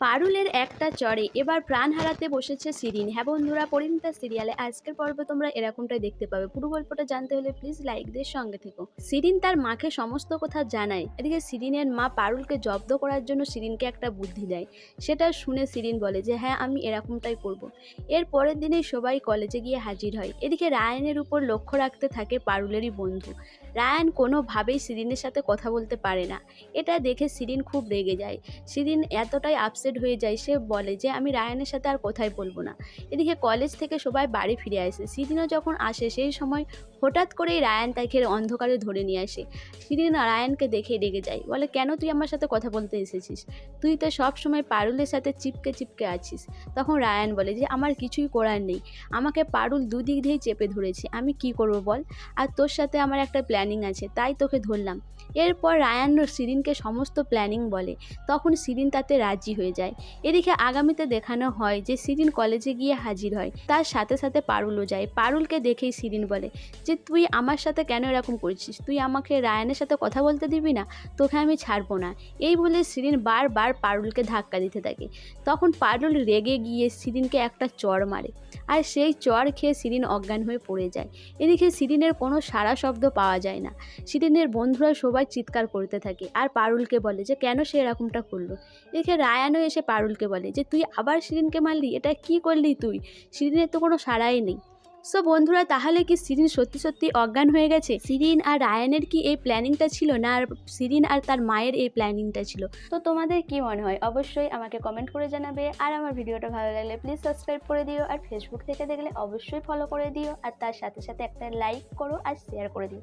পারুলের একটা চড়ে, এবার প্রাণ হারাতে বসেছে সিরিন হ্যাঁ বন্ধুরা, পরিণীতা সিরিয়ালে আজকের পর্বে তোমরা এরকমটাই দেখতে পাবে। পুরো গল্পটা জানতে হলে প্লিজ লাইক দিয়ে সঙ্গে থেকো। সিরিন তার মাকে সমস্ত কথা জানায়। এদিকে সিরিনের মা পারুলকে জব্দ করার জন্য সিরিনকে একটা বুদ্ধি দেয়। সেটা শুনে সিরিন বলে যে হ্যাঁ আমি এরকমটাই করব। এর পরের দিনেই সবাই কলেজে গিয়ে হাজির হয়। এদিকে রায়ানের উপর লক্ষ্য রাখতে থাকে পারুলেরই বন্ধু। রায়ান কোনোভাবেই সিরিনের সাথে কথা বলতে পারে না। এটা দেখে সিরিন খুব রেগে যায়। সিরিন এতটাই আপসেট হয়ে যায়, সে বলে যে, আমি রায়ানের সাথে আর কথাই বলব না? এদিকে কলেজ থেকে সবাই বাড়ি ফিরে আসে। সিরিনও যখন আসে, সেই সময় হঠাৎ করেই রায়ান তাকে অন্ধকারে ধরে নিয়ে আসে। সিরিন রায়ানকে দেখে রেগে যায়। বলে, কেন তুই আমার সাথে কথা বলতে এসেছিস? তুই তো সব সময় পারুলের সাথে চিপকে চিপকে আছিস। তখন রায়ান বলে যে, আমার কিছুই করার নেই। আমাকে পারুল দুদিক দিয়েই চেপে ধরেছে। আমি কি করব বল? আর তোর সাথে আমার একটা প্ল্যানিং আছে, তাই তোকে ধরলাম। এরপর রায়ান সিরিনকে সমস্ত প্ল্যানিং বলে, তখন সিরিন তাতে রাজি হয়ে যায়। এদিকে আগামীতে দেখানো হয় যে সিরিন কলেজে গিয়ে হাজির হয়, তার সাথে সাথে পারুলও যায়। পারুলকে দেখেই সিরিন বলে, যে তুই আমার সাথে কেন এরকম করছিস? তুই আমাকে রায়ানের সাথে কথা বলতে দিবি না? তোকে আমি ছাড়বো না। এই বলে সিরিন বারবার পারুলকে ধাক্কা দিতে থাকে। তখন পারুল রেগে গিয়ে সিরিনকে একটা চড় মারে। আর সেই চর খেয়ে সিরিন অজ্ঞান হয়ে পড়ে যায়। এদিকে সিরিনের কোনো সারা শব্দ পাওয়া যায় না। সিরিনের বন্ধুরা সবাই চিৎকার করতে থাকে আর পারুলকে বলে যে, কেন সে এরকমটা করল? এদিকে রায়ানও এসে পারুলকে বলে যে, তুই আবার সিরিনকে মারলি? এটা কি করলি তুই? সিরিনের তো কোনো সারাই নেই। সো বন্ধুরা, তাহলে কি সিরিন সত্যি সত্যি অজ্ঞান হয়ে গেছে? সিরিন আর রায়ানের কি এই প্ল্যানিংটা ছিল না আর সিরিন আর তার মায়ের এই প্ল্যানিংটা ছিল? তো তোমাদের কি মনে হয়? অবশ্যই আমাকে কমেন্ট করে জানাবে। আর আমার ভিডিওটা ভালো লাগলে প্লিজ সাবস্ক্রাইব করে দিও। আর ফেসবুক থেকে দেখলে অবশ্যই ফলো করে দিও। আর তার সাথে সাথে একটা লাইক করো আর শেয়ার করে দিও।